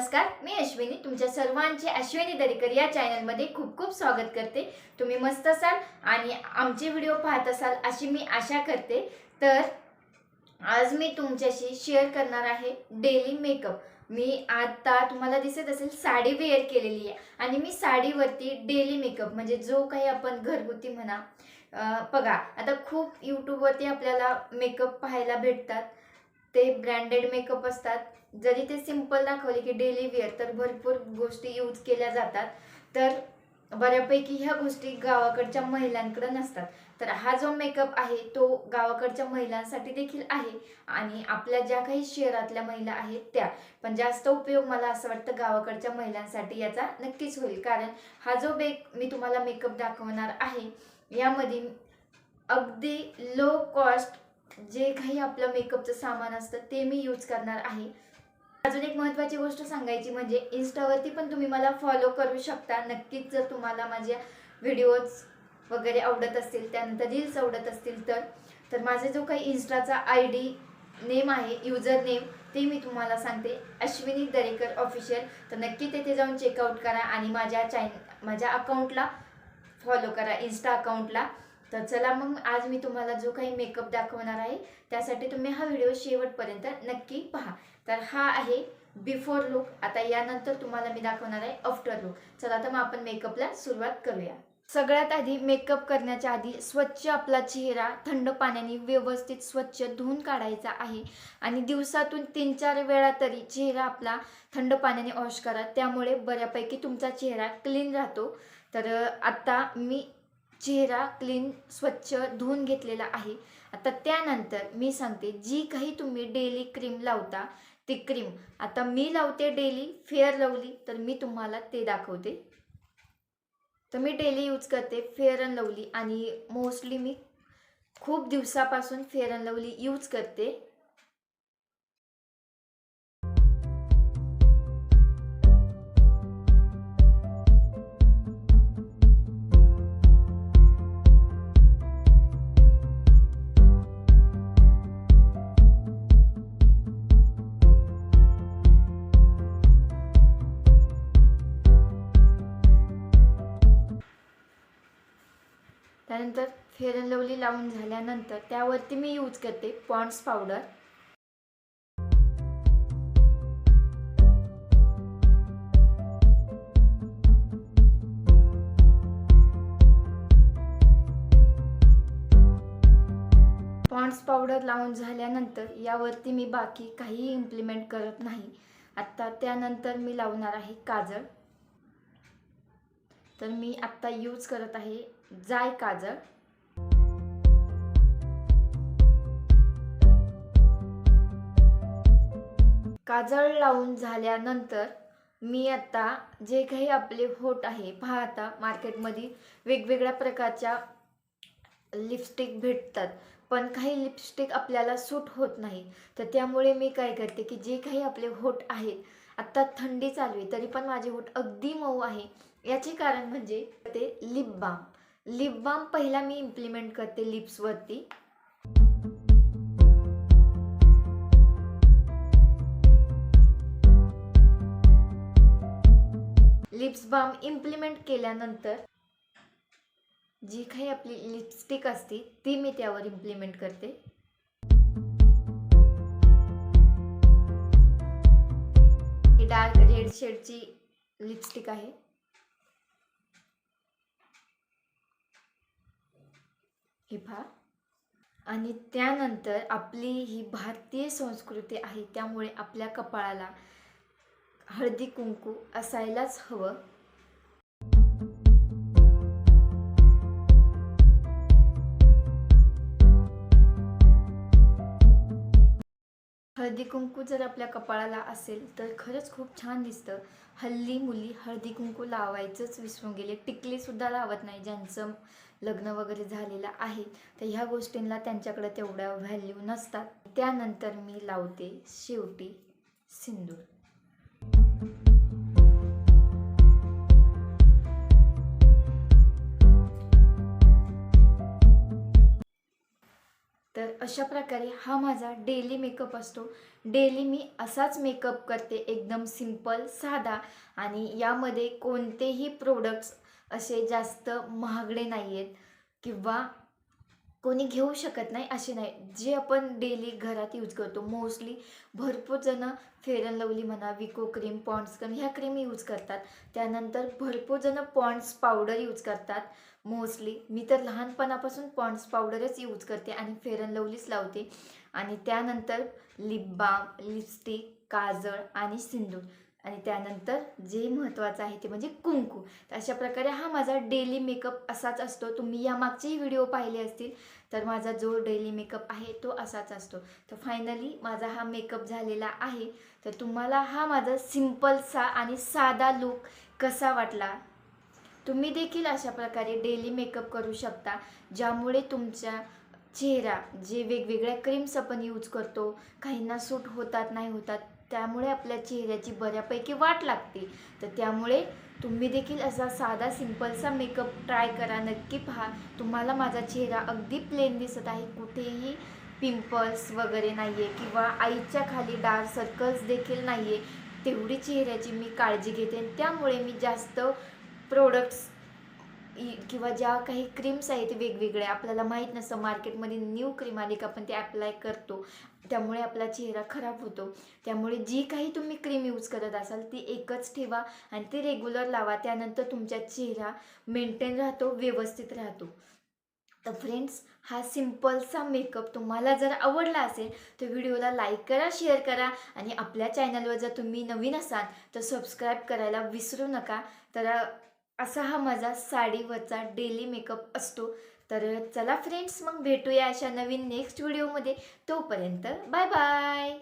नमस्कार मी अश्विनी. तुमच्या सर्वांचे अश्विनी दरेकर या चॅनलमध्ये खूप खूप स्वागत करते. तुम्ही मस्त असाल आणि आमचे व्हिडिओ पाहत असाल अशी मी आशा करते. तर आज मी तुमच्याशी शेअर करणार आहे डेली मेकअप. मी आता तुम्हाला दिसत असेल साडी वेअर केलेली आहे आणि मी साडीवरती डेली मेकअप म्हणजे जो काही आपण घरगुती म्हणा बघा आता खूप यूट्यूबवरती आपल्याला मेकअप पाहायला भेटतात. ते ब्रँडेड मेकअप असतात. जरी ते सिंपल दाखवले की डेली वेअर तर भरपूर गोष्टी यूज केल्या जातात. तर बऱ्यापैकी ह्या गोष्टी गावाकडच्या महिलांकडे नसतात. तर हा जो मेकअप आहे तो गावाकडच्या महिलांसाठी देखील आहे आणि आपल्या ज्या काही शहरातल्या महिला आहेत त्या. पण जास्त उपयोग मला असं वाटतं गावाकडच्या महिलांसाठी याचा नक्कीच होईल. कारण हा जो बेक मी तुम्हाला मेकअप दाखवणार आहे यामध्ये अगदी लो कॉस्ट जे काही आपलं मेकअपचं सामान असतं ते मी यूज करणार आहे. अजून एक महत्त्वाची गोष्ट सांगायची म्हणजे इन्स्टावरती पण तुम्ही मला फॉलो करू शकता. नक्कीच जर तुम्हाला माझ्या व्हिडिओज वगैरे आवडत असतील त्यानंतर रील्स आवडत असतील तर तर माझा जो काही इन्स्टाचा आय डी नेम आहे युजर नेम ते मी तुम्हाला सांगते. अश्विनी दरेकर ऑफिशियल तर नक्की तेथे जाऊन चेकआउट करा आणि माझ्या चॅन माझ्या अकाउंटला फॉलो करा इन्स्टा अकाउंटला तर चला मग आज मी तुम्हाला जो काही मेकअप दाखवणार आहे त्यासाठी तुम्ही हा व्हिडिओ शेवटपर्यंत नक्की पहा. तर हा आहे बिफोर लुक आता यानंतर तुम्हाला मी दाखवणार आहे आफ्टर लुक चला तर मग आपण मेकअपला सुरुवात करूया. सगळ्यात आधी मेकअप करण्याच्या आधी स्वच्छ आपला चेहरा थंड पाण्याने व्यवस्थित स्वच्छ धुवून काढायचा आहे. आणि दिवसातून तीन चार वेळा तरी चेहरा आपला थंड पाण्याने वॉश करा. त्यामुळे बऱ्यापैकी तुमचा चेहरा क्लीन राहतो. तर आत्ता मी चेहरा क्लीन स्वच्छ धुवून घेतलेला आहे. आता त्यानंतर मी सांगते जी काही तुम्ही डेली क्रीम लावता ती क्रीम आता मी लावते डेली फेअर लवली तर मी तुम्हाला ते दाखवते. तर मी डेली यूज करते फेअर अँड लवली आणि मोस्टली मी खूप दिवसापासून फेअर अँड लवली यूज करते. त्यानंतर फेअर अँड लवली लावून झाल्यानंतर त्यावरती मी यूज करते पॉन्ड्स पावडर. पॉन्ड्स पावडर लावून झाल्यानंतर यावरती मी बाकी काहीही इम्प्लिमेंट करत नाही. आत्ता त्यानंतर मी लावणार आहे काजळ. तर मी आत्ता यूज करत आहे जाय काजळ. काजळ लावून झाल्यानंतर मी आता जे काही आपले होट आहे पहा आता मार्केटमध्ये वेगवेगळ्या प्रकारच्या लिपस्टिक भेटतात पण काही लिपस्टिक आपल्याला सूट होत नाही. तर त्यामुळे मी काय करते की जे काही आपले होट आहेत आत्ता थंडी चालू आहे तरी पण माझे होट अगदी मऊ आहे. याचे कारण म्हणजे ते लिप बाम लिप बाम पहिला मी इम्प्लिमेंट करते लिप्सवरती लिप्स बाम इम्प्लिमेंट केल्यानंतर जी काही आपली लिपस्टिक असते ती मी त्यावर इम्प्लिमेंट करते. ही डार्क रेड शेडची लिपस्टिक आहे. हे पहा आणि त्यानंतर आपली ही भारतीय संस्कृती आहे त्यामुळे आपल्या कपाळाला हळदी कुंकू असायलाच हवं. हळदी कुंकू जर आपल्या कपाळाला असेल तर खरंच खूप छान दिसतं. हल्ली मुली हळदी कुंकू लावायचंच विसरून गेले टिकलीसुद्धा लावत नाही ज्यांचं लग्न वगैरे झालेलं आहे तर ह्या गोष्टींना त्यांच्याकडे तेवढ्या व्हॅल्यू नसतात. त्यानंतर मी लावते शेवटी सिंदूर. तर अशा प्रकारे हा माझा डेली मेकअप असतो. डेली मी असाच मेकअप करते एकदम सिंपल साधा. आणि यामध्ये कोणतेही प्रोडक्ट्स असे जास्त महागडे नाही आहेत किंवा कोणी घेऊ शकत नाही असे नाही. जे आपण डेली घरात यूज करतो मोस्टली भरपूर जणं फेअर अँड लवली म्हणा विको क्रीम पॉन्ड्स क्रीम ह्या क्रीम यूज करतात. त्यानंतर भरपूर जणं पॉन्ड्स पावडर यूज करतात. मोस्टली मी तर लहानपणापासून पॉन्ड्स पावडरच यूज करते आणि फेअर अँड लवलीच लावते. आणि त्यानंतर लिप बाम लिपस्टिक काजळ आणि सिंदूर. आणि त्यानंतर जे महत्त्वाचं आहे ते म्हणजे कुंकू. तर अशा प्रकारे हा माझा डेली मेकअप असाच असतो. तुम्ही या मागचेही व्हिडिओ पाहिले असतील तर माझा जो डेली मेकअप आहे तो असाच असतो. तर फायनली माझा हा मेकअप झालेला आहे. तर तुम्हाला हा माझा सिम्पलसा आणि साधा लुक कसा वाटला? तुम्ही देखील अशा प्रकारे डेली मेकअप करू शकता ज्यामुळे तुमच्या चेहरा जे वेगवेगळ्या क्रीम्स आपण यूज करतो काहींना सूट होतात नाही होतात त्यामुळे आपल्या चेहऱ्याची बऱ्यापैकी वाट लागते. तर त्यामुळे तुम्ही देखील असा साधा सिंपलसा मेकअप ट्राय करा. नक्की पहा तुम्हाला माझा चेहरा अगदी प्लेन दिसत आहे. कुठेही पिंपल्स वगैरे नाही आहे किंवा आईच्या खाली डार्क सर्कल्स देखील नाही आहे तेवढी चेहऱ्याची मी काळजी घेते. त्यामुळे मी जास्त प्रोडक्ट्स किंवा ज्या काही क्रीम्स आहेत वेगवेगळ्या आपल्याला माहीत नसतं मार्केटमध्ये न्यू क्रीम आली का आपण ते अप्लाय करतो. त्यामुळे आपला चेहरा खराब होतो. त्यामुळे जी काही तुम्ही क्रीम यूज करत असाल ती एकच ठेवा आणि ती रेग्युलर लावा. त्यानंतर तुमचा चेहरा मेंटेन राहतो व्यवस्थित राहतो. तर फ्रेंड्स हा सिम्पलचा मेकअप तुम्हाला जर आवडला असेल तर व्हिडिओला लाईक करा शेअर करा आणि आपल्या चॅनलवर जर तुम्ही नवीन असाल तर सबस्क्राईब करायला विसरू नका. तर असा हा माझा साडीवरचा डेली मेकअप असतो. तर चला फ्रेंड्स मग भेटूया अशा नवीन नेक्स्ट व्हिडिओमध्ये तोपर्यंत बाय बाय